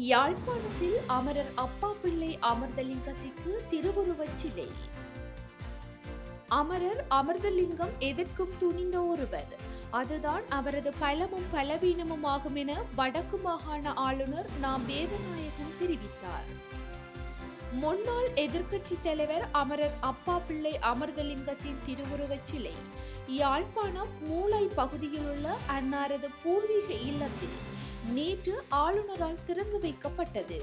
யாழ்ப்பாணத்தில் அமரர் அப்பா பிள்ளை அமர்தலிங்கத்திற்கு திருவுருவச் சிலை. அமரர் அமர்தலிங்கம் எதற்கும் துணிந்த ஒருவர். அதுதான் அவரது பலமும் பலவீனமும் ஆகும் என வடக்கு மாகாண ஆளுநர் நாம் வேதநாயகன் தெரிவித்தார். முன்னாள் எதிர்க்கட்சி தலைவர் அமரர் அப்பா பிள்ளை அமர்தலிங்கத்தின் திருவுருவச் சிலை. யாழ்ப்பாணம் மூளை பகுதியில் உள்ள அன்னாரது பூர்வீக இல்லத்தில் நேற்று ஆளுநரால் திறந்து வைக்கப்பட்டது.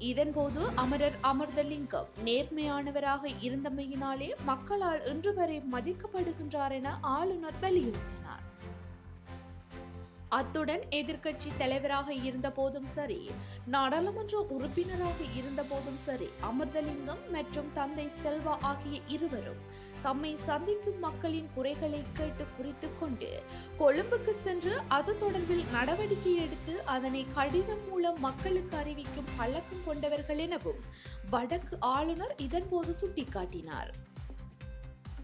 இதன்போது அமரர் அமர்தலிங்கம் நேர்மையானவராக இருந்தமையினாலே மக்களால் இன்று வரை மதிக்கப்படுகின்றார் என ஆளுநர் வலியுறுத்தினார் அத்துடன் எதிர்க்கட்சி தலைவராக இருந்த போதும் சரி நாடாளுமன்ற உறுப்பினராக இருந்த போதும் சரி அமிர்தலிங்கம் மற்றும் தந்தை செல்வா ஆகிய இருவரும் தம்மை சந்திக்கும் மக்களின் குறைகளை கேட்டு குறித்து கொண்டு கொழும்புக்கு சென்று அது தொடர்பில் நடவடிக்கை எடுத்து அதனை கடிதம் மூலம் மக்களுக்கு அறிவிக்கும் பழக்கம் கொண்டவர்கள் எனவும் வடக்கு ஆளுநர் இதன்போது சுட்டிக்காட்டினார்.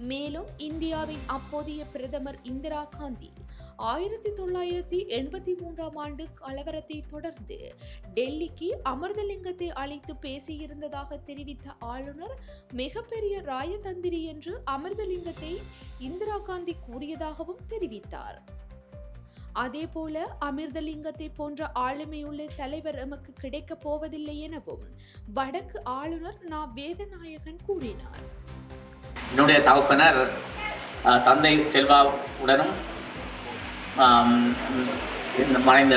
மேலும் இந்தியாவின் அப்போதைய பிரதமர் இந்திரா காந்தி ஆயிரத்தி தொள்ளாயிரத்தி எண்பத்தி மூன்றாம் ஆண்டு கலவரத்தை தொடர்ந்து டெல்லிக்கு அமிர்தலிங்கத்தை அழைத்து பேசியிருந்ததாக தெரிவித்த ஆளுநர் மிகப்பெரிய ராயதந்திரி என்று அமிர்தலிங்கத்தை இந்திரா காந்தி கூறியதாகவும் தெரிவித்தார். அதேபோல அமிர்தலிங்கத்தை போன்ற ஆளுமையுள்ள தலைவர் எமக்கு கிடைக்கப் போவதில்லை எனவும் வடக்கு ஆளுநர் நா. வேதநாயகன் கூறினார். என்னுடைய தகப்பனர் தந்தை செல்வாவுடனும் இந்த மறைந்த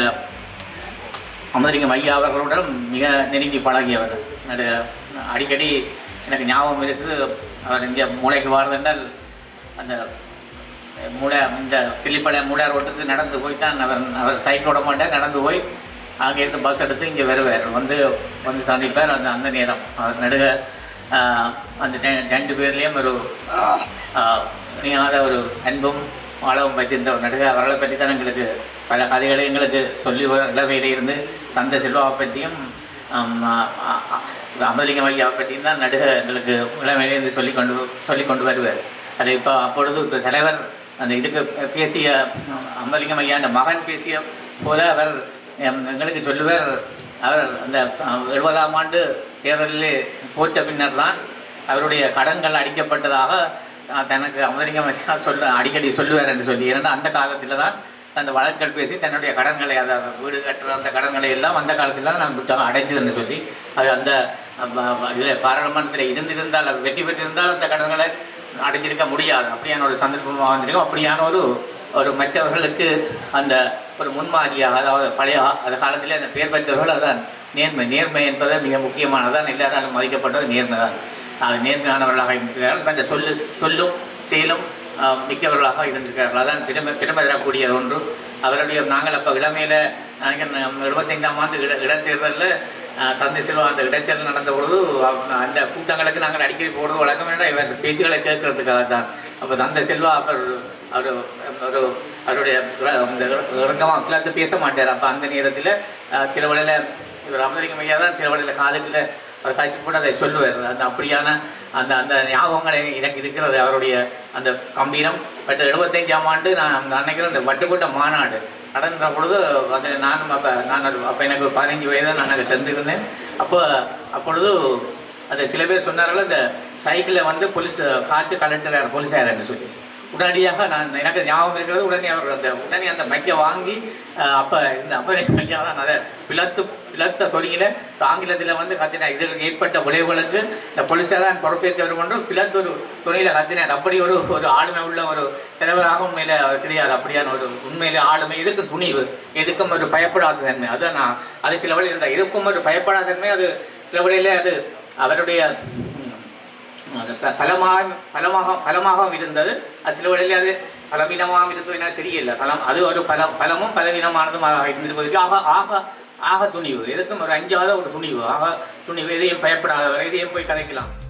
அமதலிங்கம் ஐயா அவர்களுடன் மிக நெருங்கி பழகியவர் என்னுடைய அடிக்கடி எனக்கு ஞாபகம் இருக்குது அவர் இங்கே மூளைக்கு வாரதென்றால் அந்த மூளை இந்த கிள்ளிப்பாளையம் மூளையார் ரோட்டுக்கு நடந்து போய் தான் அவர் அவர் சைக்கிள் மாட்டேன் மாட்டார் நடந்து போய் அங்கேருந்து பஸ் எடுத்து இங்கே வருவார். வந்து வந்து சந்திப்பார் அந்த அந்த நேரம். அவர் நடுக அந்த ரெ- ரெண்டு பேர்லேயும் ஒரு நீங்காத ஒரு அன்பும் ஆழவும் வைத்திருந்த ஒரு நடுக அவர்களை பற்றி தான் எங்களுக்கு பல கதைகளை எங்களுக்கு சொல்லி வர- இளமையில இருந்து செல்வாவை பற்றியும் ஆம், அமலிங்கம் ஐயாவை பற்றியும் தான் நடுக எங்களுக்கு இளமையிலேருந்து சொல்லி கொண்டு சொல்லி கொண்டு வருவார். அது இப்போ அப்பொழுது இப்போ தலைவர் அந்த இதுக்கு பேசிய அம்பலிங்கம் ஐயா அந்த மகன் பேசிய போல அவர் எம், எங்களுக்கு சொல்லுவார். அவர் அந்த எழுபதாம் ஆண்டு தேர்தலில் தோற்ற பின்னர் தான் அவருடைய கடன்கள் அடிக்கப்பட்டதாக தனக்கு அமலிங்கம் சொல்ல அடிக்கடி சொல்லுவார் என்று சொல்லி ஏன்னா அந்த காலத்தில் தான் அந்த வழக்குகள் பேசி தன்னுடைய கடன்களை அதாவது வீடு கட்டுற அந்த கடன்களை எல்லாம் அந்த காலத்தில் தான் நான் விட்டோம் அடைச்சதுன்னு சொல்லி அது அந்த இதில் பாராளுமன்றத்தில் இருந்திருந்தால் வெற்றி பெற்றிருந்தால் அந்த கடன்களை அடைஞ்சிருக்க முடியாது. அப்படியான ஒரு சந்தர்ப்பமாக வந்திருக்கும். அப்படியான ஒரு ஒரு மற்றவர்களுக்கு அந்த ஒரு முன்மாதிரியாக அதாவது பழைய அந்த காலத்தில் அந்த பேர் பெற்றவர்கள் அதான் நேர்மை நேர்மை என்பது மிக முக்கியமானதான் எல்லாராலும் மதிக்கப்பட்டது நேர்மை தான் அது நேர்மையானவர்களாக இருந்திருக்கிறார்கள். அந்த சொல்லு சொல்லும் செயலும் மிக்கவர்களாக இருந்திருக்கிறார்கள். அதான் திரும்ப திரும்ப தரக்கூடியது ஒன்று. அவருடைய நாங்கள் அப்போ இளமையில் நினைக்கிறேன் எழுபத்தைந்தாம் ஆண்டு இட இடைத்தேர்தலில் தந்தை செல்வா அந்த இடைத்தேர்தல் நடந்த பொழுது அந்த கூட்டங்களுக்கு நாங்கள் அடிக்கடி போடுறது வழக்கம் வேண்டாம் இவர் பேச்சுகளை கேட்கறதுக்காக தான். அப்போ தந்தை செல்வா அவர் அவர் ஒரு அவருடைய இந்த இறக்கமாக பேச மாட்டார். அப்போ அந்த நேரத்தில் சில வேளையில் இவர் அமரிக்க ஐயா தான் சில வழியில் காதுக்குள்ள அவர் காய்ச்சி போட்டு அதை சொல்லுவார். அந்த அப்படியான அந்த அந்த ஞாபகங்கள் எனக்கு இருக்கிறது. அவருடைய அந்த கம்பீரம். பட் எழுபத்தைந்தாம் ஆண்டு நான் நினைக்கிறேன் அந்த வட்டுக்கோட்டை மாநாடு நடந்த பொழுது அதில் நானும் அப்போ நான் அப்போ எனக்கு பதினஞ்சு வயது நான் அங்கே சென்றிருந்தேன். அப்போ அப்பொழுது அந்த சில பேர் சொன்னார்கள் இந்த சைக்கிளில் வந்து போலீஸ் காற்று கலெக்டர் போலீஸார்னு சொல்லி. உடனடியாக நான் எனக்கு ஞாபகம் இருக்கிறது உடனே அவர் அந்த உடனே அந்த மைக்கை வாங்கி அப்போ இந்த அப்போ மைக்கை தான் அதை பிளத்து பிளத்த தொழில ஆங்கிலத்தில் வந்து கத்தினார். இதில் ஏற்பட்ட விளைவுகளுக்கு இந்த போலீஸார் தான் பொறுப்பேற்க வேண்டும் பிளத்து ஒரு துணியில் கத்தினார். அப்படி ஒரு ஒரு ஆளுமை உள்ள ஒரு தலைவராக உண்மையில் அவர் கிடையாது. அப்படியான ஒரு உண்மையிலே ஆளுமை. எதுக்கு துணிவு? எதுக்கும் ஒரு பயப்படாத தன்மை? அதுதான் நான் அது சில வழியில் இருந்தால் எதுக்கும் ஒரு பயப்படாத தன்மை? அது சில வழியிலே அது அவருடைய அது ப- பலமாக பலமாக பலமாகவும் இருந்தது. அது சில வழியில் அது பலவீனமாகவும் இருந்தது எனக்கு தெரியல. பலம் அது ஒரு பல பலமும் பலவீனமானதுமாக இருந்திருப்பதற்கு ஆக ஆக ஆக துணிவு. எதுக்கும் ஒரு அஞ்சாவது ஒரு துணிவு. ஆக துணிவு. எதையும் பயப்படாதவர் எதையும் போய் கதைக்கலாம்.